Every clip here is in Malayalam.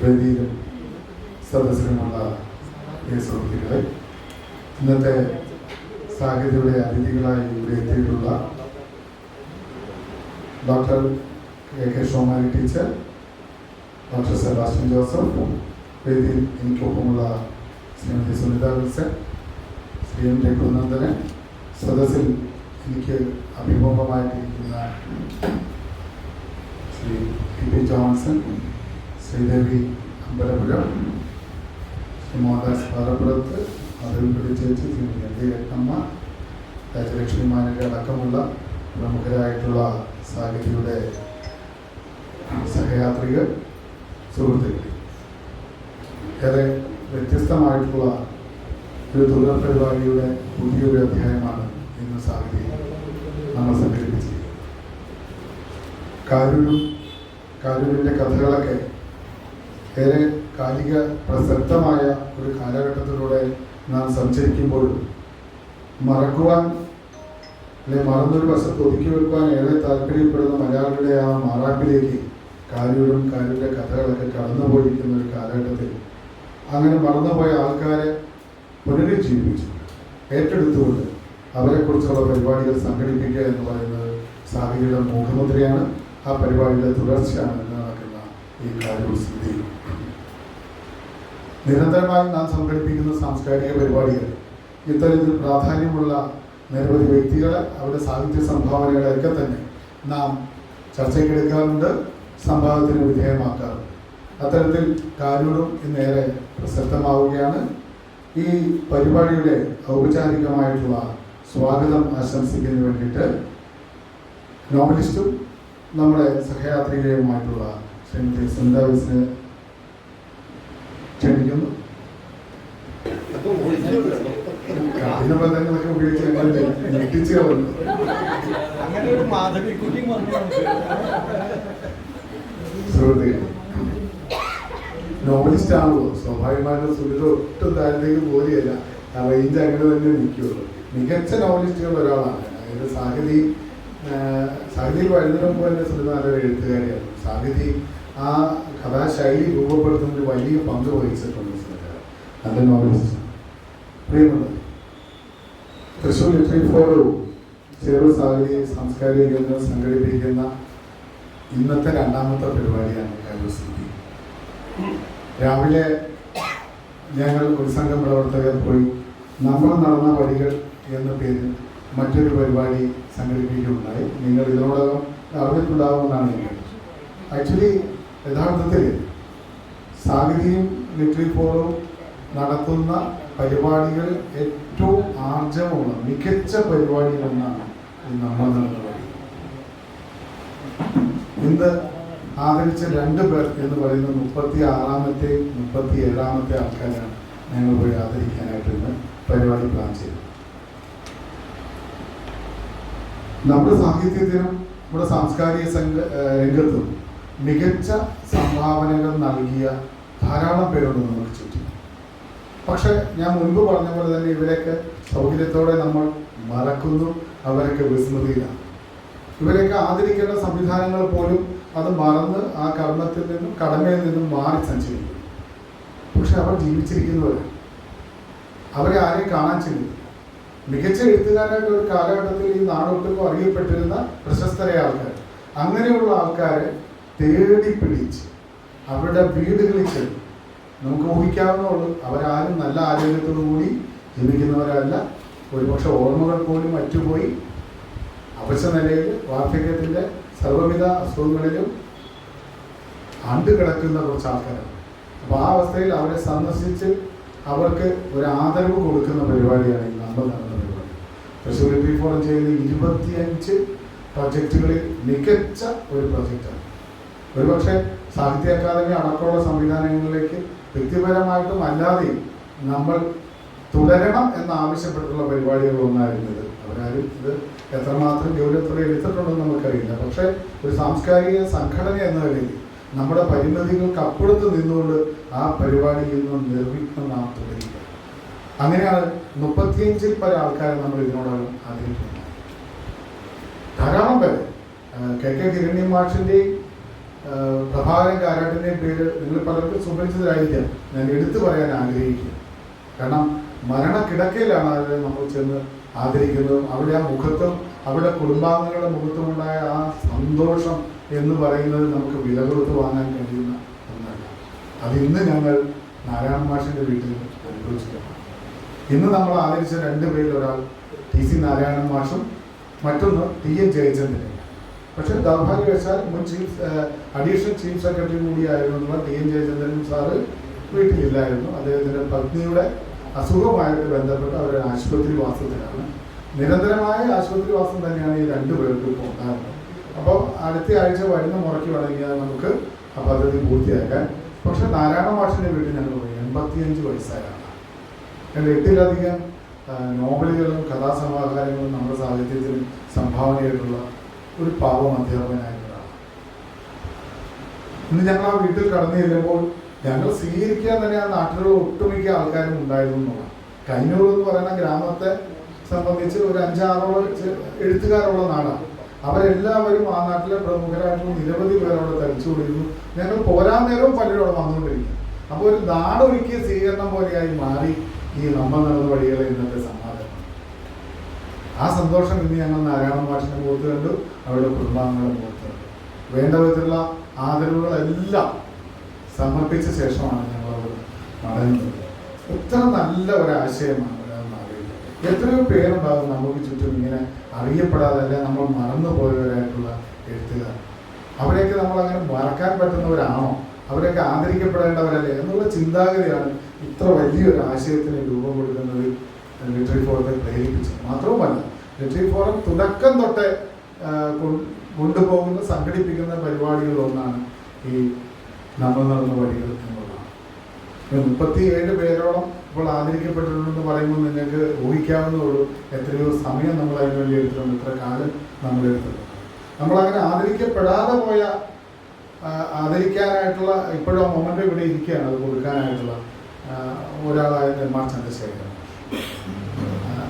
വേദിയിലും സദസ്സിലുമുള്ള ഈ സുഹൃത്തുക്കളെ ഇന്നത്തെ സാഹിത്യയുടെ അതിഥികളായി ഇവിടെ എത്തിയിട്ടുള്ള doctor K K Shomari teacher doctor Sebastian Joseph വേദിയിൽ എനിക്കൊപ്പമുള്ള ശ്രീമതി സുനിത വിൽസൺ ശ്രീ എം രഘുനന്ദനൻ സദസ്സിൽ എനിക്ക് അഭിമുഖമായിട്ടിരിക്കുന്ന Shri P P Johnson Sreedevi Ambalapuram Mohandas Parappurath ചേച്ചി ശ്രീമതി രത്നമ്മ രാജലക്ഷ്മി മാനക അടക്കമുള്ള പ്രമുഖരായിട്ടുള്ള സാഹിത്യയുടെ സഹയാത്രികൾ സുഹൃത്തുക്കൾ. ഏറെ വ്യത്യസ്തമായിട്ടുള്ള ഒരു തുടർ പരിപാടിയുടെ പുതിയൊരു അധ്യായമാണ് ഇന്ന് സാഹിത്യം നമ്മൾ സംഘടിപ്പിച്ചത്. കാരൂരും കാരൂരിന്റെ കഥകളൊക്കെ ഏറെ കാലിക പ്രസക്തമായ ഒരു കാലഘട്ടത്തിലൂടെ നാം സഞ്ചരിക്കുമ്പോൾ മറക്കുവാൻ അല്ലെ മറന്നൊരു വശത്ത് ഒതുക്കി വെക്കുവാൻ ഏറെ താല്പര്യപ്പെടുന്ന മലയാളിയുടെ ആ മാറാപ്പിലേക്ക് കാര്യവും കാര്യങ്ങളുടെ കഥകളൊക്കെ കടന്നുപോയിരിക്കുന്ന ഒരു കാലഘട്ടത്തിൽ അങ്ങനെ മറന്നുപോയ ആൾക്കാരെ പുനരുജ്ജീവിപ്പിച്ചു ഏറ്റെടുത്തുകൊണ്ട് അവരെക്കുറിച്ചുള്ള പരിപാടികൾ സംഘടിപ്പിക്കുക എന്ന് പറയുന്നത് സാഹിതിയുടെ മുഖ്യമന്ത്രിയാണ് ആ പരിപാടിയുടെ തുടർച്ചയാണ് നടക്കുന്ന ഈ സ്ഥിതി നിരന്തരമായി നാം സംഘടിപ്പിക്കുന്ന സാംസ്കാരിക പരിപാടികൾ ഇത്തരത്തിൽ പ്രാധാന്യമുള്ള നിരവധി വ്യക്തികളെ അവരുടെ സാഹിത്യ സംഭാവനകളെയൊക്കെ തന്നെ നാം ചർച്ചയ്ക്കെടുക്കാറുണ്ട് സംവാദത്തിന് വിധേയമാക്കാറുണ്ട്. അത്തരത്തിൽ കാനൂരും ഇന്നേറെ പ്രസക്തമാവുകയാണ് ഈ പരിപാടിയുടെ ഔപചാരികമായിട്ടുള്ള സ്വാഗതം ആശംസിക്കുന്നതിന് വേണ്ടിയിട്ട് നോവലിസ്റ്റും നമ്മുടെ സഹയാത്രികയുമായിട്ടുള്ള ശ്രീമതി സുനിതാ ക്ഷണിക്കുന്നു കഠിന ബന്ധങ്ങളൊക്കെ ഉപയോഗിച്ച് ഞങ്ങൾ ഞെട്ടിച്ച് കളഞ്ഞു അങ്ങനെ ഒരു മാധവിക്കുട്ടി ശ്രുതി നോവലിസ്റ്റ് ആണല്ലോ. സ്വാഭാവികമായിട്ടും സുനിത ഒട്ടും താഴത്തേക്ക് പോലെയല്ല ആ റേഞ്ച് അങ്ങനെ തന്നെ നിൽക്കുള്ളൂ മികച്ച നോവലിസ്റ്റുകൾ ഒരാളാണ്. അതായത് സാഹിതി സാഹിതിയിൽ വരുന്നതിന് മുമ്പ് തന്നെ സുനിത നല്ലൊരു എഴുത്തുകാരിയാണ്. സാഹിതി ആ കഥാശൈലി രൂപപ്പെടുത്തുന്നതിൽ വലിയ പങ്ക് വഹിച്ചിട്ടുണ്ട് നല്ല നോവലിസ്റ്റ് പ്രിയമുണ്ട് തൃശ്ശൂർ ലിറ്ററി ഫോറും ചെറു സാഹചര്യ സാംസ്കാരിക കേന്ദ്രം സംഘടിപ്പിക്കുന്ന ഇന്നത്തെ രണ്ടാമത്തെ പരിപാടിയാണ് കൈവസ്ഥിതി രാവിലെ ഞങ്ങൾ ഒരു സംഘം പ്രവർത്തകർ പോയി. നമ്മൾ നടന്ന വഴികൾ എന്ന പേരിൽ മറ്റൊരു പരിപാടി സംഘടിപ്പിക്കുകയുണ്ടായി. നിങ്ങൾ ഇതിനോടകം അറിഞ്ഞിട്ടുണ്ടാവുമെന്നാണ് ഞാൻ ആക്ച്വലി യഥാർത്ഥത്തിൽ സാഹിതിയും ലിറ്ററി ഫോറും നടത്തുന്ന പരിപാടികൾ ഏറ്റവും ആർജവമുള്ള മികച്ച പരിപാടികളൊന്നാണ് നമ്മൾ നടത്തുന്നത് ഇന്ന് ആദരിച്ച രണ്ട് പേർ എന്ന് പറയുന്ന മുപ്പത്തി ആറാമത്തെ മുപ്പത്തി ഏഴാമത്തെ ആൾക്കാരാണ് ഞങ്ങൾ പോയി ആദരിക്കാനായിട്ട് ഇന്ന് പരിപാടി പ്ലാൻ ചെയ്തത്. നമ്മുടെ സാഹിത്യത്തിനും നമ്മുടെ സാംസ്കാരിക സംഘ രംഗത്തും മികച്ച സംഭാവനകൾ നൽകിയ ധാരാളം പേരുണ്ട് നമുക്ക് ചുറ്റും. പക്ഷെ ഞാൻ മുൻപ് പറഞ്ഞ പോലെ തന്നെ ഇവരെയൊക്കെ സൗകര്യത്തോടെ നമ്മൾ മറക്കുന്നു അവരൊക്കെ വിസ്മൃതിയിലാണ്. ഇവരെയൊക്കെ ആദരിക്കേണ്ട സംവിധാനങ്ങൾ പോലും അത് മറന്ന് ആ കർമ്മത്തിൽ നിന്നും കടമയിൽ നിന്നും മാറി സഞ്ചരിക്കും പക്ഷെ അവർ ജീവിച്ചിരിക്കുന്നവരാണ് അവരെ ആരെയും കാണാൻ ചെയ്യുന്നു മികച്ച എഴുത്തുകാരായിട്ട് ഒരു കാലഘട്ടത്തിൽ ഈ നാടൊട്ടും അറിയപ്പെട്ടിരുന്ന പ്രശസ്തരായ ആൾക്കാർ അങ്ങനെയുള്ള ആൾക്കാരെ തേടി പിടിച്ച് അവരുടെ വീടുകളിൽ ചെന്ന് നമുക്ക് ഊഹിക്കാവുന്നുള്ളൂ അവരാരും നല്ല ആരോഗ്യത്തോടു കൂടി ജീവിക്കുന്നവരല്ല. ഒരുപക്ഷെ ഓർമ്മകൾ പോലും മറ്റുപോയി അവശ നിലയിൽ വാർദ്ധക്യത്തിന്റെ സർവവിധ അസുഖങ്ങളിലും കിടക്കുന്ന കുറച്ച് ആൾക്കാരാണ് അപ്പോൾ ആ അവസ്ഥയിൽ അവരെ സന്ദർശിച്ച് അവർക്ക് ഒരു ആദരവ് കൊടുക്കുന്ന പരിപാടിയാണ് ഈ നമ്മൾ നടന്ന പരിപാടി. തൃശ്ശൂർ പി ഫോറം ഇരുപത്തിയഞ്ച് പ്രൊജക്റ്റുകളിൽ മികച്ച ഒരു പ്രൊജക്റ്റാണ്. ഒരുപക്ഷെ സാഹിത്യ അക്കാദമി അടക്കമുള്ള സംവിധാനങ്ങളിലേക്ക് വ്യക്തിപരമായിട്ടും അല്ലാതെയും നമ്മൾ തുടരണം എന്നാവശ്യപ്പെട്ടുള്ള ഇത് അവരാരും ഇത് എത്രമാത്രം ഗൗരവത്തോടെ എടുത്തിട്ടുണ്ടെന്ന് നമുക്കറിയില്ല. പക്ഷേ ഒരു സാംസ്കാരിക സംഘടന എന്ന നിലയിൽ നമ്മുടെ പരിമിതികൾക്ക് അപ്പുറത്ത് നിന്നുകൊണ്ട് ആ പരിപാടിയിൽ നിന്നും നിർമ്മിക്കണം നാം തുടരുക അങ്ങനെയാണ് മുപ്പത്തിയഞ്ചിൽ പല ആൾക്കാരെ നമ്മൾ ഇതിനോടകം ആഗ്രഹിക്കുന്നത് ധാരാളം പേര് കെ കെ കിരണി മാഷിന്റെയും പ്രഭാകരൻ കാരാട്ടിന്റെ പേര് നിങ്ങൾ പലർക്കും സുപരിചിതരായിരിക്കാം. ഞാൻ എടുത്തു പറയാൻ ആഗ്രഹിക്കുക കാരണം മരണക്കിടക്കയിലാണ് അവരെ നമ്മൾ ചെന്ന് ആദരിക്കുന്നതും. അവിടെ ആ മുഖത്തും അവരുടെ കുടുംബാംഗങ്ങളുടെ മുഖത്തുമുണ്ടായ ആ സന്തോഷം എന്ന് പറയുന്നത് നമുക്ക് വില കൊടുത്ത് വാങ്ങാൻ കഴിയുന്ന ഒന്നല്ല. അത് ഇന്ന് ഞങ്ങൾ നാരായണ മാഷിന്റെ വീട്ടിൽ അനുഭവിച്ചിട്ടുണ്ട്. ഇന്ന് നമ്മൾ ആദരിച്ച രണ്ട് പേരിൽ ഒരാൾ ടി സി നാരായണൻ മാഷും മറ്റൊന്ന് ടി എൻ ജയചന്ദ്രൻ പക്ഷെ ദൗർഭാഗ്യവശാൽ മുൻ ചീഫ് അഡീഷണൽ ചീഫ് സെക്രട്ടറി കൂടിയായിരുന്നുള്ള ടി. എൻ. ജയചന്ദ്രൻ സാറ് വീട്ടിലില്ലായിരുന്നു. അദ്ദേഹത്തിന്റെ പത്നിയുടെ അസുഖമായിട്ട് ബന്ധപ്പെട്ട് അവരുടെ ആശുപത്രി വാസത്തിലാണ്. നിരന്തരമായ ആശുപത്രി വാസം തന്നെയാണ് ഈ രണ്ടു പേർക്കും ഉണ്ടാകുന്നത് അപ്പോൾ അടുത്ത ആഴ്ച വരുന്ന മുറയ്ക്ക് വേണമെങ്കിൽ നമുക്ക് ആ പദ്ധതി പൂർത്തിയാക്കാൻ. പക്ഷെ നാരായണ മാഷിന്റെ വീട്ടിൽ ഞങ്ങൾ പോയി. എൺപത്തിയഞ്ച് വയസ്സായാണ്. ഞങ്ങൾ എട്ടിലധികം നോവലുകളും കഥാസമാഹാരങ്ങളും നമ്മുടെ സാഹിത്യത്തിൽ സംഭാവന ചെയ്തിട്ടുള്ള ഒരു പാവം അധ്യാപകനായിരുന്നതാണ് ഇന്ന് ഞങ്ങൾ ആ വീട്ടിൽ കടന്നു ചെല്ലുമ്പോൾ ഞങ്ങൾ സ്വീകരിക്കാൻ തന്നെ ആ നാട്ടിലുള്ള ഒട്ടുമിക്ക ആൾക്കാരും ഉണ്ടായിരുന്നു കൈനൂർ എന്ന് പറയുന്ന ഗ്രാമത്തെ സംബന്ധിച്ച് ഒരു അഞ്ചാറോളം എഴുത്തുകാരുള്ള നാടാണ്. അവരെല്ലാവരും ആ നാട്ടിലെ പ്രമുഖരായിട്ടുള്ള നിരവധി പേർ അവിടെ കൊടുക്കുന്നു ഞങ്ങൾ പോരാൻ നേരവും പലരും അവിടെ വന്നുകൊണ്ടിരിക്കും അപ്പോൾ ഒരു നാടൊരുക്കിയ സ്വീകരണം പോലെയായി മാറി ഈ നമ്മൾ നടന്ന വഴികളെ ഇന്നത്തെ സമാധാനം ആ സന്തോഷം ഇന്ന് ഞങ്ങൾ നാരായണ മാഷിന്റെ മുഖത്ത് കണ്ടു അവരുടെ കുടുംബാംഗങ്ങളുടെ മുഖത്ത് കണ്ടു. വേണ്ട വിധത്തിലുള്ള ആദരവുകളെല്ലാം സമർപ്പിച്ച ശേഷമാണ് ഞങ്ങൾ അവിടെ മടങ്ങുന്നത് എത്ര നല്ല ഒരു ആശയമാണ് ഒരാൾ ആഗ്രഹിക്കുന്നത് എത്രയോ പേരുണ്ടാകും നമുക്ക് ചുറ്റും ഇങ്ങനെ അറിയപ്പെടാതെ അല്ലെ നമ്മൾ മറന്നു പോയവരായിട്ടുള്ള എഴുത്തുകാർ. അവരെയൊക്കെ നമ്മൾ അങ്ങനെ മറക്കാൻ പറ്റുന്നവരാണോ? അവരെയൊക്കെ ആദരിക്കപ്പെടേണ്ടവരല്ലേ? എന്നുള്ള ചിന്താഗതിയാണ് ഇത്ര വലിയൊരു ആശയത്തിന് രൂപം കൊടുക്കുന്നത് ലിറ്ററി ഫോറത്തെ പ്രേരിപ്പിച്ചത് മാത്രവുമല്ല ലിറ്ററി ഫോറം തുടക്കം തൊട്ട് കൊണ്ടുപോകുന്ന സംഘടിപ്പിക്കുന്ന പരിപാടികളൊന്നാണ് ഈ നമ്മൾ നടന്ന വഴികൾ എന്നുള്ളതാണ്. മുപ്പത്തി ഏഴ് പേരോളം ഇപ്പോൾ ആദരിക്കപ്പെട്ടിട്ടുണ്ടെന്ന് പറയുമ്പോൾ നിങ്ങൾക്ക് ഊഹിക്കാവുന്നതോളൂ എത്രയോ സമയം നമ്മൾ അതിനു വേണ്ടി എടുത്തിട്ടുണ്ട് എത്ര കാലം നമ്മൾ എടുത്തിട്ടുണ്ട്. നമ്മളങ്ങനെ ആദരിക്കപ്പെടാതെ പോയ ആദരിക്കാനായിട്ടുള്ള ഇപ്പോഴും ആ മൊമെന്റ് ഇവിടെ ഇരിക്കുകയാണ് അത് കൊടുക്കാനായിട്ടുള്ള ഒരാളായ നെന്മാർ ചന്ദ്രശേഖരൻ.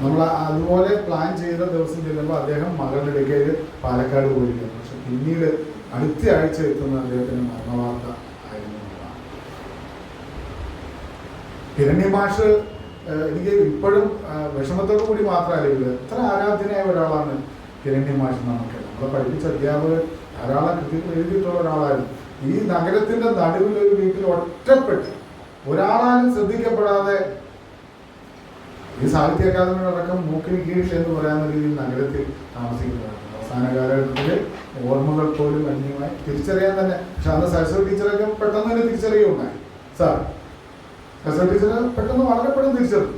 നമ്മൾ അതുപോലെ പ്ലാൻ ചെയ്ത ദിവസം ചെല്ലുമ്പോൾ അദ്ദേഹം മകളുടെ പാലക്കാട് പോയിരിക്കുന്നു. പക്ഷെ പിന്നീട് അടുത്ത ആഴ്ച എത്തുന്ന അദ്ദേഹത്തിന് മരണവാർത്ത ആയിരുന്നു. ഹിരണ്യ ഹിരണ്യമാഷ് എനിക്ക് ഇപ്പോഴും വിഷമത്തോടു കൂടി മാത്രമല്ല ഇത് എത്ര ആരാധനയായ ഒരാളാണ് ഹിരണ്യമാഷ് നമുക്ക് നമ്മളെ പഠിപ്പിച്ച അധ്യാപകർ ധാരാളം കൃത്യം എഴുതിയിട്ടുള്ള ഒരാളായിരുന്നു. ഈ നഗരത്തിന്റെ നടുവിൽ ഒരു വീട്ടിൽ ഒറ്റപ്പെട്ട് ഒരാളാലും ശ്രദ്ധിക്കപ്പെടാതെ ഈ സാഹിത്യ അക്കാദമിയുടെ അടക്കം മൂക്കിന് കീഴിൽ എന്ന് പറയാവുന്ന രീതിയിൽ നഗരത്തിൽ താമസിക്കുന്നതാണ് അവസാന കാലഘട്ടത്തിൽ ഓർമ്മകൾ പോലും അന്യമായി തിരിച്ചറിയാൻ തന്നെ പക്ഷെ അന്ന് സരസ്വതി ടീച്ചറൊക്കെ പെട്ടെന്ന് തന്നെ തിരിച്ചറിയുണ്ടായി സാർ സരസ്വതി ടീച്ചർ പെട്ടെന്ന് വളരെ പെട്ടെന്ന് തിരിച്ചറിഞ്ഞു.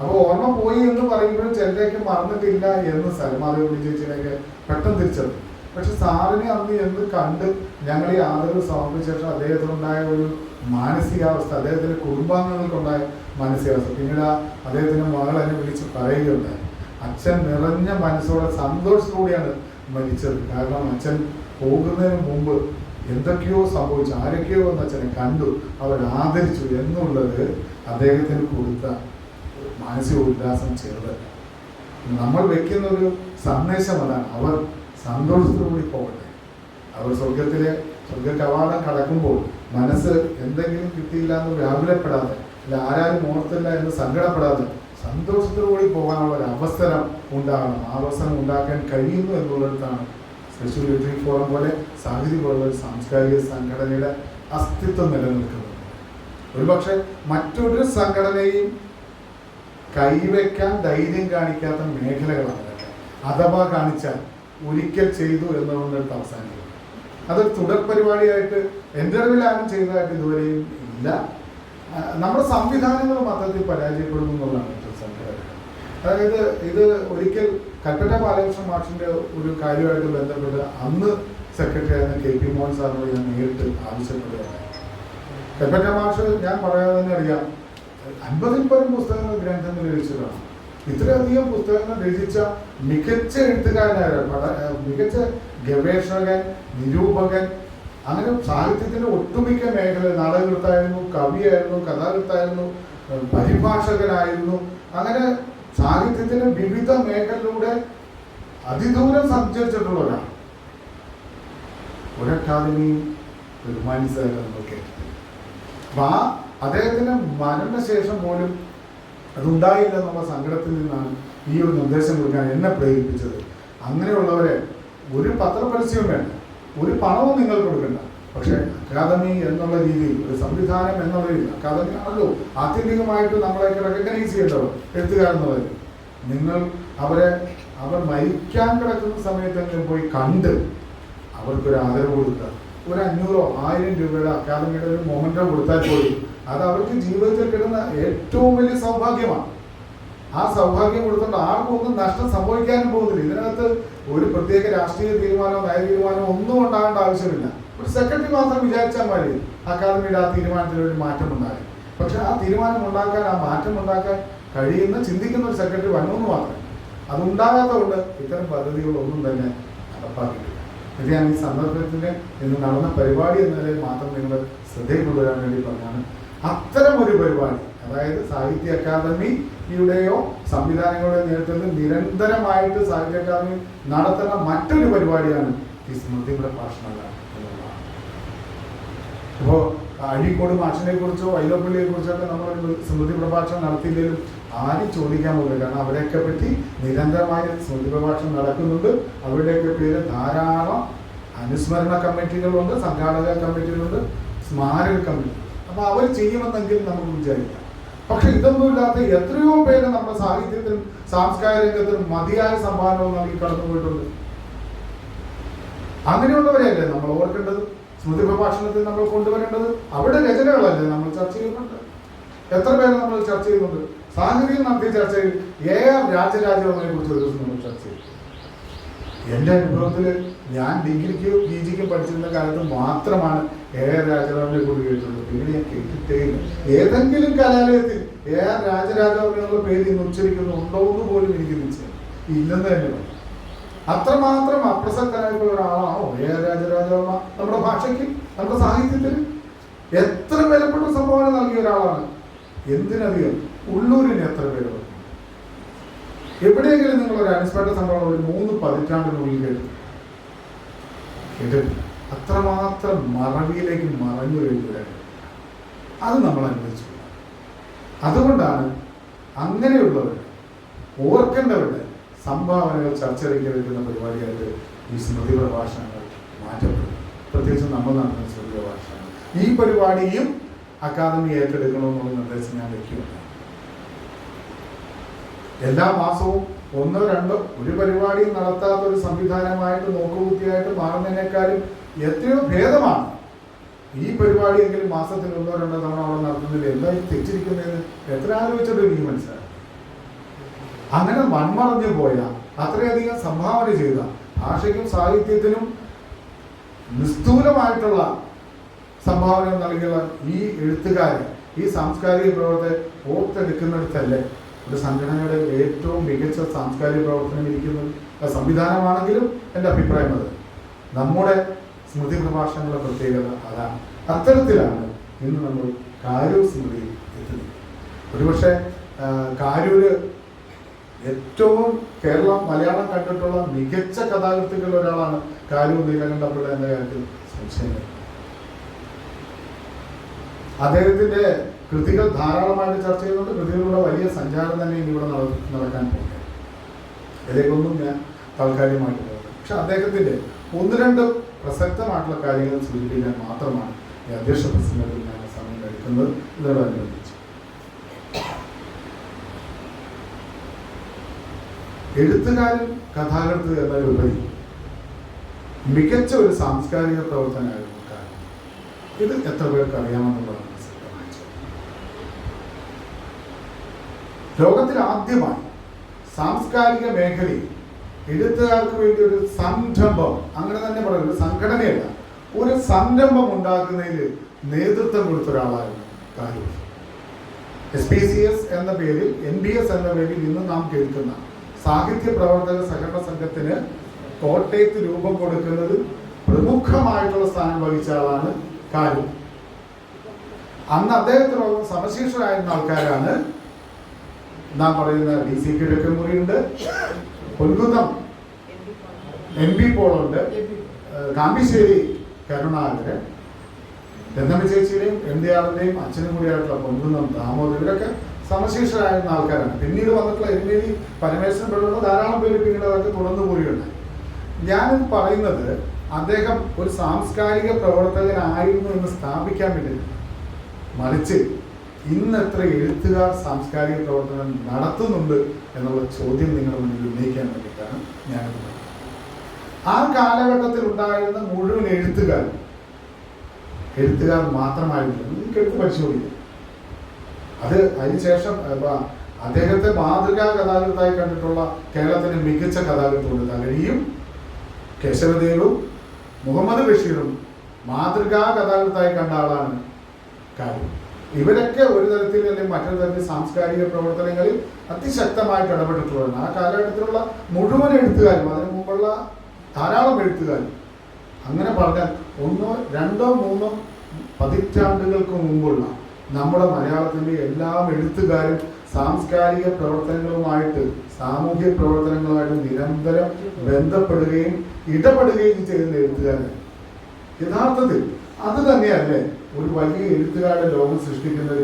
അപ്പോൾ ഓർമ്മ പോയി എന്ന് പറയുമ്പോഴും ചിലരെയൊക്കെ മറന്നിട്ടില്ല എന്ന് സൽമാദേവി ചേച്ചിനെയൊക്കെ പെട്ടെന്ന് തിരിച്ചറിഞ്ഞു. പക്ഷെ സാറിനെ അന്ന് എന്ന് കണ്ട് ഞങ്ങൾ ഈ ആദരവ് സമർപ്പിച്ച ശേഷം അദ്ദേഹത്തിനുണ്ടായ ഒരു മാനസികാവസ്ഥ അദ്ദേഹത്തിന്റെ കുടുംബാംഗങ്ങൾക്കുണ്ടായ മാനസികാവസ്ഥ. പിന്നീട് ആ അദ്ദേഹത്തിന്റെ മകൾ എന്നെ വിളിച്ച് പറയുകയുണ്ടായി. അച്ഛൻ നിറഞ്ഞ മനസ്സോടെ സന്തോഷത്തോടെയാണ് മരിച്ചത്. കാരണം അച്ഛൻ പോകുന്നതിന് മുമ്പ് എന്തൊക്കെയോ സംഭവിച്ചു. ആരൊക്കെയോ എന്ന് അച്ഛനെ കണ്ടു. അവർ ആദരിച്ചു. എന്നുള്ളത് അദ്ദേഹത്തിന് കൊടുത്ത മാനസിക ഉല്ലാസം ചെറുതല്ല നമ്മൾ വെക്കുന്ന ഒരു സന്ദേശം അതാണ്. അവർ സന്തോഷത്തോടുകൂടി പോകട്ടെ. അവർ സ്വർഗത്തിലെ സ്വർഗ കവാടം കടക്കുമ്പോൾ മനസ്സ് എന്തെങ്കിലും കിട്ടിയില്ല എന്ന് വ്യാകുലപ്പെടാതെ അല്ല ആരാരും ഓർത്തില്ല എന്ന് സങ്കടപ്പെടാതെ സന്തോഷത്തോടുകൂടി പോകാനുള്ള ഒരു അവസരം ഉണ്ടാകണം. ആ അവസരം ഉണ്ടാക്കാൻ കഴിയുന്നു എന്നുള്ളിടത്താണ് സ്പെഷ്യൽ ലിറ്ററി ഫോറം പോലെ സാഹിത്യ പോലുള്ള ഒരു സാംസ്കാരിക സംഘടനയുടെ അസ്തിത്വം നിലനിൽക്കുന്നത്. ഒരുപക്ഷെ മറ്റൊരു സംഘടനയും കൈവയ്ക്കാൻ ധൈര്യം കാണിക്കാത്ത മേഖലകളാണ്. അഥവാ കാണിച്ചാൽ ഒരിക്കൽ ചെയ്തു എന്നുകൊണ്ടെടുത്ത് അവസാനിക്കും അതൊരു തുടർ പരിപാടിയായിട്ട് എന്റെ അറിവിൽ ആരും ചെയ്തതായിട്ട് ഇതുവരെയും ഇല്ല. നമ്മുടെ സംവിധാനങ്ങൾ മൊത്തത്തിൽ പരാജയപ്പെടുന്നു എന്നുള്ളതാണ് ഏറ്റവും സംഘടന അതായത് ഇത് ഒരിക്കൽ കൽപ്പറ്റ ബാലകൃഷ്ണ മാഷിന്റെ ഒരു കാര്യമായിട്ട് ബന്ധപ്പെട്ട് അന്ന് സെക്രട്ടറി ആയിരുന്ന കെ പി മോഹൻ സാറിനോട് ഞാൻ നേരിട്ട് ആവശ്യപ്പെടുകയാണ്. കൽപ്പറ്റ മാഷ് ഞാൻ പറയാതെ തന്നെ അറിയാം അൻപതിൽ പരം പുസ്തകങ്ങൾ ഗ്രന്ഥങ്ങൾ രചിച്ചതാണ്. ഇത്രയധികം പുസ്തകങ്ങൾ രചിച്ച മികച്ച എഴുത്തുകാരനായ മികച്ച ഗവേഷകൻ നിരൂപകൻ അങ്ങനെ സാഹിത്യത്തിന്റെ ഒട്ടുമിക്ക മേഖല നാടകൃത്തായിരുന്നു കവിയായിരുന്നു കഥാകൃത്തായിരുന്നു പരിഭാഷകനായിരുന്നു. അങ്ങനെ സാഹിത്യത്തിന്റെ വിവിധ മേഖലയിലൂടെ അതിദൂരം സഞ്ചരിച്ചിട്ടുള്ള ഒരാൾ ഒരു അക്കാദമി ബഹുമാനിച്ചതായിട്ട് നമ്മൾ കേട്ടിട്ടില്ല അപ്പൊ ആ അദ്ദേഹത്തിന് മരണശേഷം പോലും അതുണ്ടായില്ല എന്നുള്ള സങ്കടത്തിൽ നിന്നാണ് ഈ ഒരു നിർദ്ദേശം കൊടുക്കാൻ എന്നെ പ്രേരിപ്പിച്ചത്. അങ്ങനെയുള്ളവരെ ഒരു പത്രപരസ്യവും വേണ്ട. ഒരു പണവും നിങ്ങൾ കൊടുക്കണ്ട. പക്ഷേ അക്കാദമി എന്നുള്ള രീതിയിൽ ഒരു സംവിധാനം എന്നുള്ള രീതിയിൽ അക്കാദമി ആണല്ലോ ആത്യന്തികമായിട്ട് നമ്മളെ റെക്കഗ്നൈസ് ചെയ്യേണ്ടവർ എഴുത്തുകാരെന്നുള്ളവർ നിങ്ങൾ അവരെ അവർ മരിക്കാൻ കിടക്കുന്ന സമയത്തെങ്കിലും പോയി കണ്ട് അവർക്കൊരു ആദരവ് കൊടുക്കുക. ഒരു അഞ്ഞൂറോ ആയിരം രൂപയുടെ അക്കാദമിയുടെ ഒരു മൊമെന്റോ കൊടുത്താൽ പോലും അത് അവർക്ക് ജീവിതത്തിൽ കിട്ടുന്ന ഏറ്റവും വലിയ സൗഭാഗ്യമാണ്. ആ സൗഭാഗ്യം കൊടുത്തുകൊണ്ട് ആർക്കും ഒന്നും നഷ്ടം സംഭവിക്കാനും പോകുന്നില്ല. ഇതിനകത്ത് ഒരു പ്രത്യേക രാഷ്ട്രീയ തീരുമാനമോ നയ തീരുമാനമോ ഒന്നും ഉണ്ടാകേണ്ട ആവശ്യമില്ല. ഒരു സെക്രട്ടറി മാത്രം വിചാരിച്ചാൽ മതി അക്കാദമിയുടെ ആ തീരുമാനത്തിൽ ഒരു മാറ്റം ഉണ്ടായി പക്ഷെ ആ തീരുമാനം ഉണ്ടാക്കാൻ ആ മാറ്റം ഉണ്ടാക്കാൻ കഴിയുന്ന ചിന്തിക്കുന്ന ഒരു സെക്രട്ടറി വന്നു മാത്രം. അത് ഉണ്ടാകാത്തതുകൊണ്ട് ഇത്തരം പദ്ധതികളൊന്നും തന്നെ നടപ്പാക്കിയിട്ടില്ല. ഇത് ഞാൻ ഈ സന്ദർഭത്തിൽ ഇന്ന് നടന്ന പരിപാടി എന്ന നിലയിൽ മാത്രം നിങ്ങൾ ശ്രദ്ധയിൽ കൊണ്ടുവരാൻ വേണ്ടി പറഞ്ഞാണ് അത്തരം ഒരു പരിപാടി അതായത് സാഹിത്യ അക്കാദമിയുടെയോ സംവിധാനങ്ങളുടെയോ നേതൃത്വത്തിൽ നിരന്തരമായിട്ട് സാഹിത്യ അക്കാദമി നടത്തുന്ന മറ്റൊരു പരിപാടിയാണ് ഈ സ്മൃതി പ്രഭാഷണങ്ങൾ എന്നുള്ളതാണ് ഇപ്പോൾ അഴീക്കോട് മാഷിനെ കുറിച്ചോ വൈലോപ്പള്ളിയെ കുറിച്ചൊക്കെ നമ്മൾ സ്മൃതി പ്രഭാഷണം നടത്തിയില്ലെങ്കിലും ആരും ചോദിക്കാൻ പോകില്ല. കാരണം അവരെയൊക്കെ പറ്റി നിരന്തരമായ സ്മൃതി പ്രഭാഷണം നടക്കുന്നുണ്ട്. അവരുടെയൊക്കെ പേര് ധാരാളം അനുസ്മരണ കമ്മിറ്റികളുണ്ട് സംഘാടക കമ്മിറ്റികളുണ്ട് സ്മാരക കമ്മിറ്റി അപ്പൊ അവർ ചെയ്യുമെന്നെങ്കിൽ നമുക്ക് വിചാരിക്കാം. പക്ഷെ ഇതൊന്നുമില്ലാത്ത എത്രയോ പേര് നമ്മുടെ സാഹിത്യത്തിലും സാംസ്കാരിക രംഗത്തിലും മതിയായ സംഭാവനകൾ നൽകി കടന്നുപോയിട്ടുണ്ട്. അങ്ങനെയുള്ളവരെയല്ലേ നമ്മൾ ഓർക്കേണ്ടത്? സ്മൃതി പ്രഭാഷണത്തിൽ നമ്മൾ കൊണ്ടുവരേണ്ടത്? അവിടെ രചനകളല്ലേ നമ്മൾ ചർച്ച ചെയ്യുന്നുണ്ട്. എത്ര പേര് നമ്മൾ ചർച്ച ചെയ്യുന്നുണ്ട്? സാഹിത്യം നടത്തിയ ചർച്ചയിൽ എ ആർ രാജരാജവർമ്മയെ കുറിച്ച് ഒരു ദിവസം നമ്മൾ ചർച്ച ചെയ്തു. എന്റെ അനുഭവത്തിൽ ഞാൻ ഡിഗ്രിക്ക് പി ജിക്ക് പഠിച്ചിരുന്ന കാലത്ത് മാത്രമാണ് എ ആർ രാജരാജനെ കൂടി കേട്ടിട്ടുള്ളത് പിന്നീട് ഞാൻ കേട്ടിട്ടേ ഏതെങ്കിലും കലാലയത്തിൽ എ ആർ എന്നുള്ള പേര് ഇന്ന് ഉച്ചരിക്കുന്നുണ്ടോ എന്ന് പോലും എനിക്ക് നിശ്ചയം ഇല്ലെന്ന് തന്നെ പറഞ്ഞു. അത്രമാത്രം അപ്രസക്തനായിട്ടുള്ള ഒരാളാണോ എ ആർ രാജരാജവർമ്മ നമ്മുടെ ഭാഷയ്ക്ക് നമ്മുടെ സാഹിത്യത്തിന് എത്ര വിലപ്പെട്ട സംഭാവന നൽകിയ ഒരാളാണ്? എന്തിനധികം? ഉള്ളൂരിന് എത്ര പേര് എവിടെയെങ്കിലും നിങ്ങളൊരു അനുസ്മരണ സംഭവം ഒരു മൂന്ന് പതിറ്റാണ്ടിനുള്ളിൽ കേട്ടു. കേട്ടിട്ടില്ല അത്രമാത്രം മറവിയിലേക്ക് മറഞ്ഞു കഴിഞ്ഞവരാണ് അത് നമ്മൾ അനുഭവിച്ചു. അതുകൊണ്ടാണ് അങ്ങനെയുള്ളവർ ഓർക്കേണ്ടവരുടെ സംഭാവനകൾ ചർച്ചയിലേക്ക് വെക്കുന്ന പരിപാടിയായിട്ട് ഈ സ്മൃതി പ്രഭാഷണങ്ങൾ മാറ്റപ്പെടും. പ്രത്യേകിച്ച് നമ്മൾ നടത്തുന്ന സ്മൃതി പ്രഭാഷണങ്ങൾ. ഈ പരിപാടിയും അക്കാദമി ഏറ്റെടുക്കണമെന്നുള്ള നിർദ്ദേശം ഞാൻ വയ്ക്കുകയാണ് എല്ലാ മാസവും ഒന്നോ രണ്ടോ ഒരു പരിപാടിയും നടത്താത്ത ഒരു സംവിധാനമായിട്ട് നോക്കുകുത്തിയായിട്ട് മാറുന്നതിനേക്കാളും എത്രയോ ഭേദമാണ് ഈ പരിപാടിയെങ്കിലും മാസത്തിൽ ഒന്നോ രണ്ടോ തവണ അവിടെ നടത്തുന്നതിൽ എന്തായി തെറ്റിരിക്കുന്നതെന്ന് എത്ര ആലോചിച്ചിട്ട് എനിക്ക് മനസ്സിലായി അങ്ങനെ മൺമറഞ്ഞു പോയ അത്രയധികം സംഭാവന ചെയ്ത ഭാഷയ്ക്കും സാഹിത്യത്തിനും നിസ്തൂലമായിട്ടുള്ള സംഭാവന നൽകിയ ഈ എഴുത്തുകാരെ ഈ സാംസ്കാരിക പ്രവർത്തകർ ഓർത്തെടുക്കുന്നിടത്തല്ലേ? ഒരു സംഘടനയുടെ ഏറ്റവും മികച്ച സാംസ്കാരിക പ്രവർത്തനം ഇരിക്കുന്നത് സംവിധാനമാണെങ്കിലും എന്റെ അഭിപ്രായം അത്. നമ്മുടെ സ്മൃതി പ്രഭാഷണങ്ങളുടെ പ്രത്യേകത അതാണ്. അത്തരത്തിലാണ് ഇന്ന് നമ്മൾ കാരൂർ സ്മൃതി എത്തുന്നത്. ഒരുപക്ഷെ കാരൂര് ഏറ്റവും കേരളം മലയാളം കണ്ടിട്ടുള്ള മികച്ച കഥാകൃത്തുക്കളിൽ ഒരാളാണ് കാരൂർ നീലകണ്ഠപിള്ള എന്ന കാര്യത്തിൽ സംശയമില്ല. അദ്ദേഹത്തിന്റെ കൃതികൾ ധാരാളമായിട്ട് ചർച്ച ചെയ്യുന്നുണ്ട്. കൃതികളുടെ വലിയ സഞ്ചാരം തന്നെ ഇവിടെ നടക്കാൻ പോകുന്നത് ഇതിലേക്കൊന്നും ഞാൻ താൽക്കാലികമായിട്ട് പോകുന്നത് പക്ഷെ അദ്ദേഹത്തിന്റെ ഒന്ന് രണ്ട് പ്രസക്തമായിട്ടുള്ള കാര്യങ്ങൾ സൂചിപ്പിക്കാൻ മാത്രമാണ് ഈ അധ്യക്ഷ പ്രസംഗത്തിൽ ഞാൻ സമയം കഴിക്കുന്നത് ഇതിനോടനുബന്ധിച്ച് എഴുത്തുകാരൻ കഥാകൃത്ത് എന്നതിലുപരി മികച്ച ഒരു സാംസ്കാരിക പ്രവർത്തനമായിരുന്നു കാരണം ഇത് എത്ര പേർക്ക് അറിയാമെന്നുള്ളതാണ് പ്രസക്തമായ ചോദ്യം. ലോകത്തിൽ ആദ്യമായി സാംസ്കാരിക മേഖലയിൽ എഴുത്തുകാർക്ക് വേണ്ടി ഒരു സംരംഭം അങ്ങനെ തന്നെ പറയുന്നത് സംഘടനയല്ല ഒരു സംരംഭം ഉണ്ടാക്കുന്നതിൽ നേതൃത്വം കൊടുത്ത ഒരാളായിരുന്നു Karoor S P C S എന്ന പേരിൽ എൻ ബി എസ് എന്ന പേരിൽ ഇന്ന് നാം കേൾക്കുന്ന സാഹിത്യ പ്രവർത്തക സഹകരണ സംഘത്തിന് കോട്ടയത്ത് രൂപം കൊടുക്കുന്നത് പ്രമുഖമായിട്ടുള്ള സ്ഥാനം വഹിച്ച ആളാണ് കാരൂർ അന്ന് അദ്ദേഹത്തിനോളം സമശീർഷരായിരുന്ന ആൾക്കാരാണ് നാം പറയുന്ന ഡി സി പി ഡക്കമുറിയുണ്ട് പൊൻകുന്നം എം പി പോളുണ്ട്. കാമ്പിശ്ശേരി കരുണാകരൻ രന്തമ്മ ചേച്ചിയുടെയും എം ഡി ആറിന്റെയും അച്ഛനും കൂടിയായിട്ടുള്ള പൊൻകുന്നം ദാമോദർ ഇവരൊക്കെ സമശേഷരായിരുന്ന ആൾക്കാരാണ്. പിന്നീട് വന്നിട്ടുള്ള എം എ പരമേശ്വരൻ പോലുള്ള ധാരാളം പേര് പിന്നീട് അതൊക്കെ തുടർന്നു പോയിട്ടുണ്ട് ഞാനിത് പറയുന്നത് അദ്ദേഹം ഒരു സാംസ്കാരിക പ്രവർത്തകനായിരുന്നു എന്ന് സ്ഥാപിക്കാൻ വേണ്ടി മറിച്ച് ഇന്ന് എത്ര എഴുത്തുകാർ സാംസ്കാരിക പ്രവർത്തനം നടത്തുന്നുണ്ട് എന്നുള്ള ചോദ്യം നിങ്ങളുടെ മുന്നിൽ ഉന്നയിക്കാൻ വേണ്ടിയിട്ടാണ് ഞാൻ. ആ കാലഘട്ടത്തിൽ ഉണ്ടായിരുന്ന മുഴുവൻ എഴുത്തുകാർ എഴുത്തുകാർ മാത്രമായിരുന്നു നിങ്ങൾക്ക് എടുത്ത് പരിശോധിക്കാം അത് അതിനുശേഷം അദ്ദേഹത്തെ മാതൃകാ കഥാകൃത്തായി കണ്ടിട്ടുള്ള കേരളത്തിലെ മികച്ച കഥാകൃത്തുണ്ട് തകഴിയും കേശവദേവും മുഹമ്മദ് ബഷീറും മാതൃകാ കഥാകൃത്തായി കണ്ട ആളാണ് കാര്യം ഇവരൊക്കെ ഒരു തരത്തിൽ അല്ലെങ്കിൽ മറ്റൊരു തരത്തിൽ സാംസ്കാരിക പ്രവർത്തനങ്ങളിൽ അതിശക്തമായിട്ട് ഇടപെട്ടിട്ടുള്ളതാണ് ആ കാലഘട്ടത്തിലുള്ള മുഴുവൻ എഴുത്തുകാരും അതിനു മുമ്പുള്ള ധാരാളം എഴുത്തുകാരും അങ്ങനെ പറഞ്ഞാൽ ഒന്നോ രണ്ടോ മൂന്നോ പതിറ്റാണ്ടുകൾക്ക് മുമ്പുള്ള നമ്മുടെ മലയാളത്തിന്റെ എല്ലാ എഴുത്തുകാരും സാംസ്കാരിക പ്രവർത്തനങ്ങളുമായിട്ട് സാമൂഹ്യ പ്രവർത്തനങ്ങളുമായിട്ട് നിരന്തരം ബന്ധപ്പെടുകയും ഇടപെടുകയും ചെയ്യുന്ന എഴുത്തുകാരാണ്. യഥാർത്ഥത്തിൽ അത് തന്നെയല്ലേ? ഒരു വലിയ എഴുത്തുകാരുടെ ലോകം സൃഷ്ടിക്കുന്നത്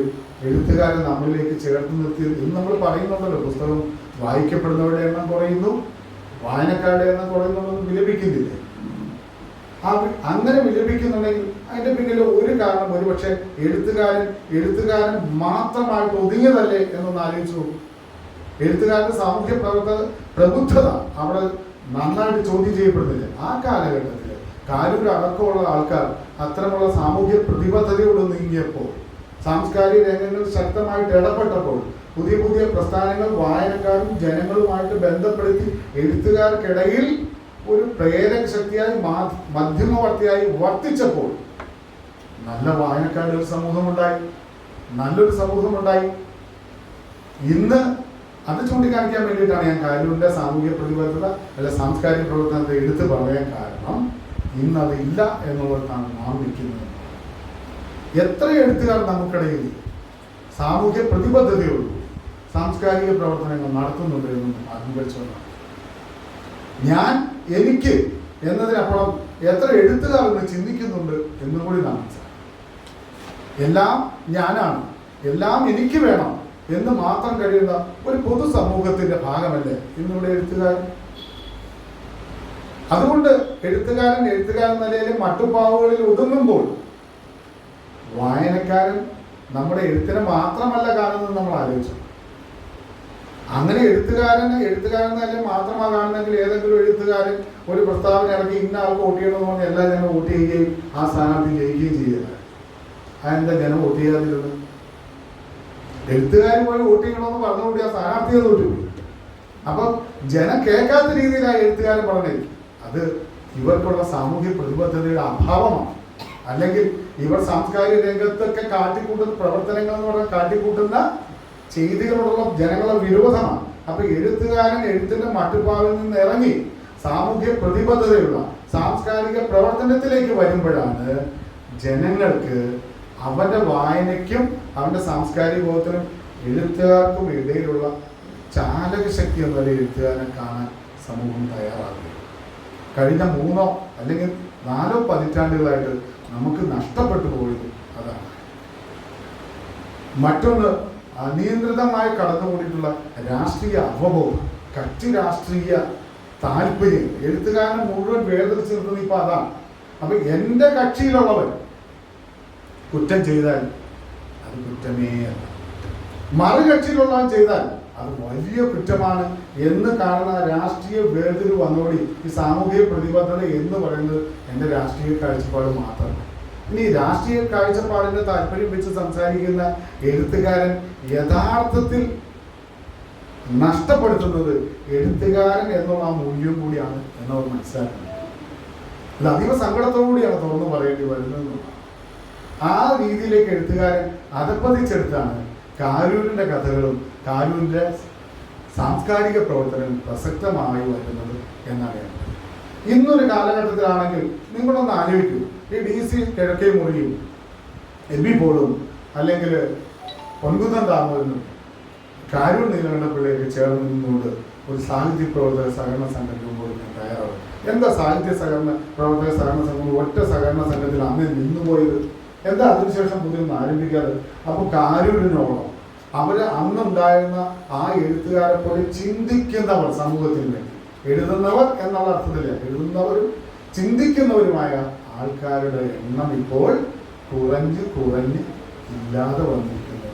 എഴുത്തുകാരെ നമ്മളിലേക്ക് ചേർത്ത് നിർത്തി. ഇന്ന് നമ്മൾ പറയുന്നുണ്ടല്ലോ. പുസ്തകം വായിക്കപ്പെടുന്നവരുടെ എണ്ണം കുറയുന്നു വായനക്കാരുടെ എണ്ണം കുറയുന്നു വിലപിക്കുന്നില്ലേ. ആ അങ്ങനെ വിലപിക്കുന്നുണ്ടെങ്കിൽ അതിന്റെ പിന്നിൽ ഒരു കാരണം ഒരുപക്ഷെ എഴുത്തുകാരൻ എഴുത്തുകാരൻ മാത്രമായിട്ട് ഒതുങ്ങിയതല്ലേ എന്നൊന്ന് ആലോചിച്ചു നോക്കും. എഴുത്തുകാരന്റെ സാമൂഹ്യ പ്രവർത്തക പ്രബുദ്ധത അവിടെ നന്നായിട്ട് ചോദ്യം ചെയ്യപ്പെടുന്നില്ല. ആ കാലഘട്ടത്തിൽ കാരൂർ അടക്കമുള്ള ആൾക്കാർ അത്തരമുള്ള സാമൂഹ്യ പ്രതിബദ്ധതയോട് നീങ്ങിയപ്പോൾ സാംസ്കാരിക രംഗങ്ങൾ ശക്തമായിട്ട് ഇടപെട്ടപ്പോൾ പുതിയ പുതിയ പ്രസ്ഥാനങ്ങൾ വായനക്കാരും ജനങ്ങളുമായിട്ട് ബന്ധപ്പെടുത്തി എഴുത്തുകാർക്കിടയിൽ ഒരു പ്രേരക ശക്തിയായി മധ്യമവർത്തിയായി വർത്തിച്ചപ്പോൾ നല്ല വായനക്കാരുടെ ഒരു സമൂഹമുണ്ടായി. നല്ലൊരു സമൂഹമുണ്ടായി. ഇന്ന് അത് ചൂണ്ടിക്കാണിക്കാൻ വേണ്ടിയിട്ടാണ് ഞാൻ കാര്യമുണ്ട് സാമൂഹിക പ്രതിബദ്ധത അല്ല സാംസ്കാരിക പ്രവർത്തനത്തെ എടുത്തു പറയാൻ കാരണം ഇന്ന് ഇല്ല എന്നുള്ളതാണ് നാം നിൽക്കുന്നത്. എത്ര എഴുത്തുകാർ നമുക്കിടയിൽ സാമൂഹ്യ പ്രതിബദ്ധതയുള്ളൂ സാംസ്കാരിക പ്രവർത്തനങ്ങൾ നടത്തുന്നുണ്ട് എന്നും അനുഭവിച്ചുകൊണ്ടാണ് ഞാൻ എനിക്ക് എന്നതിനപ്പുറം എത്ര എഴുത്തുകാർ എന്ന് ചിന്തിക്കുന്നുണ്ട് എന്നും കൂടി നാം എല്ലാം ഞാനാണ് എല്ലാം എനിക്ക് വേണം എന്ന് മാത്രം കഴിയുന്ന ഒരു പൊതുസമൂഹത്തിന്റെ ഭാഗമല്ലേ ഇന്നിവിടെ എഴുത്തുകാരൻ അതുകൊണ്ട് എഴുത്തുകാരൻ എഴുത്തുകാരൻ നിലയിൽ മട്ടുപ്പാവുകളിൽ ഒതുങ്ങുമ്പോൾ വായനക്കാരൻ നമ്മുടെ എഴുത്തിനെ മാത്രമല്ല കാണുന്നത് നമ്മൾ ആലോചിച്ചു. അങ്ങനെ എഴുത്തുകാരൻ എഴുത്തുകാരൻ തന്നെ മാത്രമാണ് കാണുന്നെങ്കിൽ ഏതെങ്കിലും എഴുത്തുകാരൻ ഒരു പ്രസ്താവന ഇറക്കി ഇന്ന ആൾക്ക് വോട്ട് ചെയ്യണമെന്ന് പറഞ്ഞ് എല്ലാ ജനം വോട്ട് ചെയ്യുകയും ആ സ്ഥാനാർത്ഥി ജയിക്കുകയും ചെയ്യുക. അതെന്താ ജനം വോട്ട് ചെയ്യാതിരുന്നത്? എഴുത്തുകാർ പോയി വോട്ട് ചെയ്യണമെന്ന് പറഞ്ഞുകൊണ്ട് ആ സ്ഥാനാർത്ഥിയെ തോറ്റുപോയി. അപ്പം ജനം കേൾക്കാത്ത രീതിയിലാണ് എഴുത്തുകാരൻ പറഞ്ഞത് അത് ഇവർക്കുള്ള സാമൂഹ്യ പ്രതിബദ്ധതയുടെ അഭാവമാണ്. അല്ലെങ്കിൽ ഇവർ സാംസ്കാരിക രംഗത്തൊക്കെ കാട്ടിക്കൂട്ടുന്ന പ്രവർത്തനങ്ങൾ എന്ന് പറഞ്ഞാൽ കാട്ടിക്കൂട്ടുന്ന ചെയ്തികളോടുള്ള ജനങ്ങളുടെ വിരോധമാണ്. അപ്പൊ എഴുത്തുകാരൻ എഴുത്തിന്റെ മട്ടുപ്പാവിൽ നിന്ന് ഇറങ്ങി സാമൂഹ്യ പ്രതിബദ്ധതയുള്ള സാംസ്കാരിക പ്രവർത്തനത്തിലേക്ക് വരുമ്പോഴാണ് ജനങ്ങൾക്ക് അവന്റെ വായനയ്ക്കും അവന്റെ സാംസ്കാരിക ബോധത്തിനും എഴുത്തുകാർക്കും ഇടയിലുള്ള ചാലക ശക്തി എന്നുള്ള എഴുത്തുകാരനെ കാണാൻ സമൂഹം തയ്യാറാകുക കഴിഞ്ഞ മൂന്നോ അല്ലെങ്കിൽ നാലോ പതിറ്റാണ്ടുകളായിട്ട് നമുക്ക് നഷ്ടപ്പെട്ടു പോയത് അതാണ്. മറ്റൊന്ന് അനിയന്ത്രിതമായി കടന്നുകൂടിയിട്ടുള്ള രാഷ്ട്രീയ അവബോധം കക്ഷി രാഷ്ട്രീയ താല്പര്യം. എഴുത്തുകാരനെ മുഴുവൻ വേർതിരിച്ച് നിർത്തുന്നത് ഇപ്പൊ അതാണ്. അപ്പൊ എന്റെ കക്ഷിയിലുള്ളവൻ കുറ്റം ചെയ്താൽ അത് കുറ്റമേ അല്ല. മറുകക്ഷിയിലുള്ളവൻ ചെയ്താൽ അത് വലിയ കുറ്റമാണ് എന്ന് കാണുന്ന രാഷ്ട്രീയ വേർതിരിവ് വന്നോടി ഈ സാമൂഹിക പ്രതിബദ്ധത എന്ന് പറയുന്നത് എന്റെ രാഷ്ട്രീയ കാഴ്ചപ്പാട് മാത്രമാണ് ഇനി രാഷ്ട്രീയ കാഴ്ചപ്പാടിന്റെ താല്പര്യം വെച്ച് സംസാരിക്കുന്ന എഴുത്തുകാരൻ യഥാർത്ഥത്തിൽ നഷ്ടപ്പെടുത്തുന്നത് എഴുത്തുകാരൻ എന്നുള്ള ആ മൂല്യം കൂടിയാണ് എന്നവർ മനസ്സിലാക്കുന്നത്. അതീവ സങ്കടത്തോടുകൂടിയാണ് തുറന്നു പറയേണ്ടി വരുന്നത്. ആ രീതിയിലേക്ക് എഴുത്തുകാരൻ അതപ്പതിച്ചെടുത്താണ് കാരൂരിന്റെ കഥകളും കാരൂരിന്റെ സാംസ്കാരിക പ്രവർത്തനം പ്രസക്തമായി വരുന്നത് എന്നറിയാം. ഇന്നൊരു കാലഘട്ടത്തിലാണെങ്കിൽ നിങ്ങളൊന്ന് ആലോചിക്കൂ. ഈ ഡി സി കിഴക്കേ മുറിയും എം ബി പോളും അല്ലെങ്കിൽ പൊൻകുന്നം താമരനും കാരൂർ നീലകണ്ഠ പിള്ളയൊക്കെ ചേർന്ന് നിന്നുകൊണ്ട് ഒരു സാഹിത്യ പ്രവർത്തക സഹകരണ സംഘം രൂപം കൊടുക്കാൻ തയ്യാറാവും എന്താ സാഹിത്യ സഹകരണ പ്രവർത്തക സഹകരണ സംഘം ഒറ്റ സഹകരണ സംഘത്തിൽ അന്ന് നിന്നുപോയത്? എന്താ അതിനുശേഷം പുതിയൊന്നും ആരംഭിക്കാതെ? അപ്പോൾ കാരൂരിനോളം അവർ അന്നുണ്ടായിരുന്ന ആ എഴുത്തുകാരെ പോലെ ചിന്തിക്കുന്നവർ സമൂഹത്തിന് വേണ്ടി എഴുതുന്നവർ എന്നുള്ള അർത്ഥത്തില്ല എഴുതുന്നവരും ചിന്തിക്കുന്നവരുമായ ആൾക്കാരുടെ എണ്ണം ഇപ്പോൾ കുറഞ്ഞ് കുറഞ്ഞ് ഇല്ലാതെ വന്നിരിക്കുന്നു.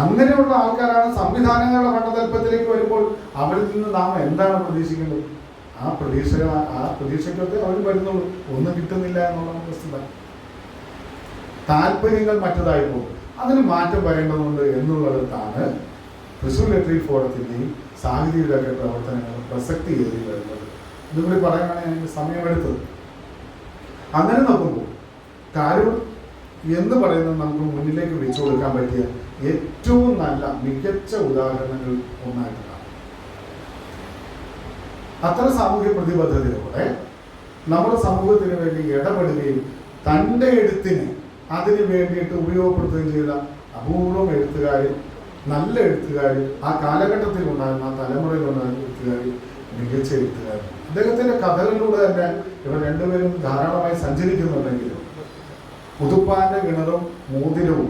അങ്ങനെയുള്ള ആൾക്കാരാണ് സംവിധാനങ്ങളുടെ പട്ടതൽപ്പത്തിലേക്ക് വരുമ്പോൾ അവരിൽ നിന്ന് നാം എന്താണ് പ്രതീക്ഷിക്കുന്നത് ആ പ്രതീക്ഷ ആ പ്രതീക്ഷയ്ക്കൊക്കെ അവർ വരുന്നുള്ളൂ. ഒന്നും കിട്ടുന്നില്ല എന്നുള്ള വസ്തുത താല്പര്യങ്ങൾ മറ്റതായി പോകും. അതിന് മാറ്റം വരേണ്ടതുണ്ട് എന്നുള്ളതാണ് തൃശ്ശൂർ ലെറ്ററി ഫോറത്തിന്റെയും സാഹിത്യയുടെ പ്രവർത്തനങ്ങൾ പ്രസക്തി ഏറി വരുന്നത്. ഇതുകൂടി പറയാനാണ് എനിക്ക് സമയമെടുത്തത് അങ്ങനെ നോക്കുമ്പോൾ കാരൂർ എന്ന് പറയുന്നത് നമുക്ക് മുന്നിലേക്ക് വിളിച്ചു കൊടുക്കാൻ പറ്റിയ ഏറ്റവും നല്ല മികച്ച ഉദാഹരണങ്ങൾ ഒന്നായിട്ടാണ്. അത്തരം സാമൂഹ്യ പ്രതിബദ്ധതയോടെ നമ്മുടെ സമൂഹത്തിന് വേണ്ടി ഇടപെടുകയും തന്റെ എഴുത്തിനെ അതിന് വേണ്ടിയിട്ട് ഉപയോഗപ്പെടുത്തുകയും ചെയ്ത അപൂർവം എഴുത്തുകാർ നല്ല എഴുത്തുകാർ ആ കാലഘട്ടത്തിൽ ഉണ്ടായിരുന്ന ആ തലമുറയിൽ ഉണ്ടായിരുന്ന എഴുത്തുകാർ മികച്ച എഴുത്തുകാർ അദ്ദേഹത്തിന്റെ കഥകളിലൂടെ തന്നെ ഇവർ രണ്ടുപേരും ധാരാളമായി സഞ്ചരിക്കുന്നുണ്ടെങ്കിലും പുതുപ്പാന്റെ കിണറും മോതിരവും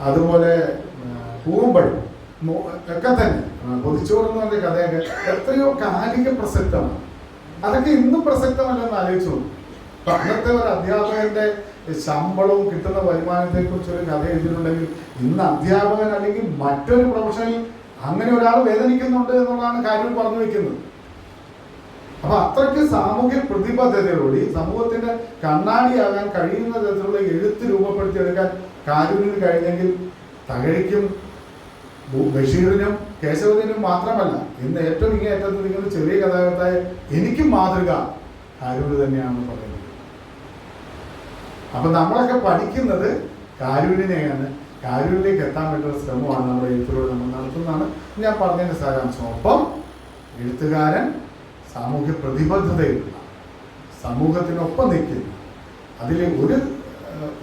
അതുപോലെ പൂമ്പഴും ഒക്കെ തന്നെ. പറഞ്ഞ കഥയൊക്കെ എത്രയോ കാലിക പ്രസക്തമാണ്. അതൊക്കെ ഇന്നും പ്രസക്തമല്ലെന്ന് ആലോചിച്ചു പണ്ടത്തെ ഒരു അധ്യാപകന്റെ ശമ്പളവും കിട്ടുന്ന വരുമാനത്തെ കുറിച്ച് ഒരു കഥ എഴുതിയിട്ടുണ്ടെങ്കിൽ ഇന്ന് അധ്യാപകൻ അല്ലെങ്കിൽ മറ്റൊരു പ്രൊഫഷനിൽ അങ്ങനെ ഒരാൾ വേദനിക്കുന്നുണ്ട് എന്നുള്ളതാണ് കാര്യം പറഞ്ഞു വെക്കുന്നത്. അപ്പൊ അത്രയ്ക്ക് സാമൂഹ്യ പ്രതിബദ്ധതയോടെ സമൂഹത്തിന്റെ കണ്ണാടിയാകാൻ കഴിയുന്ന തരത്തിലുള്ള എഴുത്ത് രൂപപ്പെടുത്തിയെടുക്കാൻ കാരൂരിന് കഴിഞ്ഞെങ്കിൽ തകഴിക്കും ബഷീറിനും കേശവനും മാത്രമല്ല ഇന്ന് ഏറ്റവും ഇങ്ങനെ ഏറ്റവും നിൽക്കുന്ന ചെറിയ കഥാകൃത്തായ എനിക്കും മാതൃക കാരൂര് തന്നെയാണ് പറയുന്നത്. അപ്പൊ നമ്മളൊക്കെ പഠിക്കുന്നത് കാരൂരിനെയാണ്. കാരൂരിലേക്ക് എത്താൻ പറ്റുന്ന ശ്രമമാണ് നമ്മുടെ എഴുത്തിലൂടെ നമ്മൾ നടത്തുന്നതാണ്. ഞാൻ പറഞ്ഞതിന്റെ സാരാംശം. ഒപ്പം എഴുത്തുകാരൻ സാമൂഹ്യ പ്രതിബദ്ധതയുള്ള സമൂഹത്തിനൊപ്പം നിൽക്കുന്നു. അതിൽ ഒരു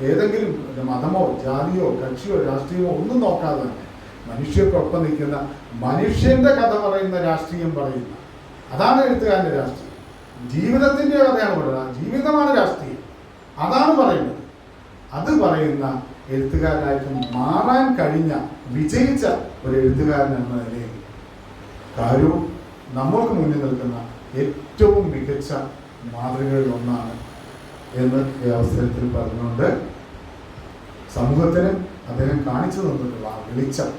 ഏതെങ്കിലും മതമോ ജാതിയോ കക്ഷിയോ രാഷ്ട്രീയമോ ഒന്നും നോക്കാതെ തന്നെ മനുഷ്യർക്കൊപ്പം നിൽക്കുന്ന മനുഷ്യന്റെ കഥ പറയുന്ന രാഷ്ട്രീയം പറയുന്ന അതാണ് എഴുത്തുകാരന്റെ രാഷ്ട്രീയം. ജീവിതത്തിന്റെ കഥയാണ് പറയുന്നത്. ജീവിതമാണ് രാഷ്ട്രീയം. അതാണ് പറയുന്നത്. അത് പറയുന്ന എഴുത്തുകാരനായിട്ട് മാറാൻ കഴിഞ്ഞ വിജയിച്ച ഒരു എഴുത്തുകാരൻ എന്ന നിലയിൽ കാര്യവും നമ്മൾക്ക് മുന്നിൽ നിൽക്കുന്ന ഏറ്റവും മികച്ച മാതൃകകളിൽ ഒന്നാണ് എന്ന് ഈ അവസരത്തിൽ പറഞ്ഞുകൊണ്ട് സമൂഹത്തിന് അദ്ദേഹം കാണിച്ചു തന്നിട്ടുള്ള ആ വെളിച്ചം.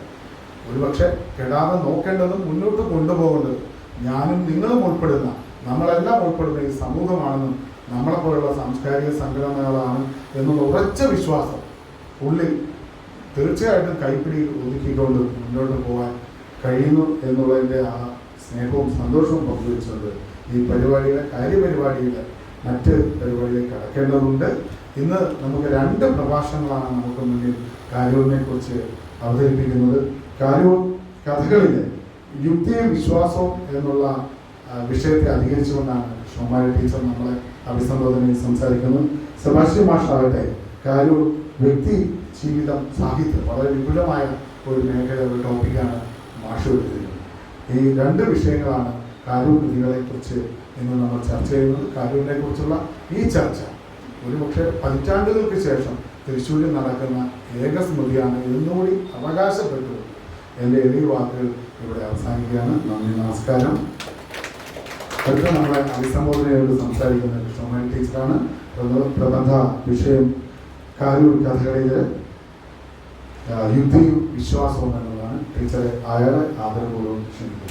ഒരുപക്ഷെ കെടാതെ നോക്കേണ്ടതും മുന്നോട്ട് കൊണ്ടുപോകേണ്ടതും ഞാനും നിങ്ങളും ഉൾപ്പെടുന്ന നമ്മളെല്ലാം ഉൾപ്പെടുന്ന ഈ സമൂഹമാണെന്നും നമ്മളെപ്പോലുള്ള സാംസ്കാരിക സംഘടനകളാണ് എന്നുള്ള ഉറച്ച വിശ്വാസം ഉള്ളിൽ തീർച്ചയായിട്ടും കൈപ്പിടി ഒതുക്കിക്കൊണ്ട് മുന്നോട്ട് പോകാൻ കഴിയുന്നു എന്നുള്ളതിന്റെ ആ സ്നേഹവും സന്തോഷവും പങ്കുവെച്ചുകൊണ്ട് ഈ പരിപാടിയുടെ കാര്യപരിപാടിയിൽ മറ്റ് പരിപാടിയിലേക്ക് കടക്കേണ്ടതുണ്ട്. ഇന്ന് നമുക്ക് രണ്ട് പ്രഭാഷണങ്ങളാണ് നമുക്ക് മുന്നിൽ കാര്യവിനെ കുറിച്ച് അവതരിപ്പിക്കുന്നത്. കാര്യവും കഥകളിലെ യുക്തിയും വിശ്വാസവും എന്നുള്ള വിഷയത്തെ അധികരിച്ചുകൊണ്ടാണ് ഷോമാരി ടീച്ചർ നമ്മളെ അഭിസംബോധനയിൽ സംസാരിക്കുന്നത്. സെബാസ്റ്റ്യൻ മാഷാവട്ടെ കാരൂർ വ്യക്തി ജീവിതം സാഹിത്യം വളരെ വിപുലമായ ഒരു മേഖല ഒരു ടോപ്പിക്കാണ് മാഷ് എടുത്തിരിക്കുന്നത്. ഈ രണ്ട് വിഷയങ്ങളാണ് കാരൂർ കൃതികളെ കുറിച്ച് ഇന്ന് നമ്മൾ ചർച്ച ചെയ്യുന്നത്. കാരൂരിനെ കുറിച്ചുള്ള ഈ ചർച്ച ഒരു പക്ഷേ പതിറ്റാണ്ടുകൾക്ക് ശേഷം തൃശ്ശൂരിൽ നടക്കുന്ന ഏക സ്മൃതിയാണ് എന്നുകൂടി അവകാശപ്പെട്ടു. എന്റെ എളിയ വാക്കുകൾ ഇവിടെ അവസാനിക്കുകയാണ്. നന്ദി നമസ്കാരം. അടുത്ത നമ്മളെ അഭിസംബോധനയോട് സംസാരിക്കുന്ന കൃഷ്ണമണി ടീച്ചറാണ് പ്രബ- പ്രബന്ധ വിഷയം കാരൂർ കഥകളിലെ ആ, വിശ്വാസവും എന്നുള്ളതാണ്. ടീച്ചറെ അയാളെ ആദരപൂർവം ക്ഷണിക്കുന്നത്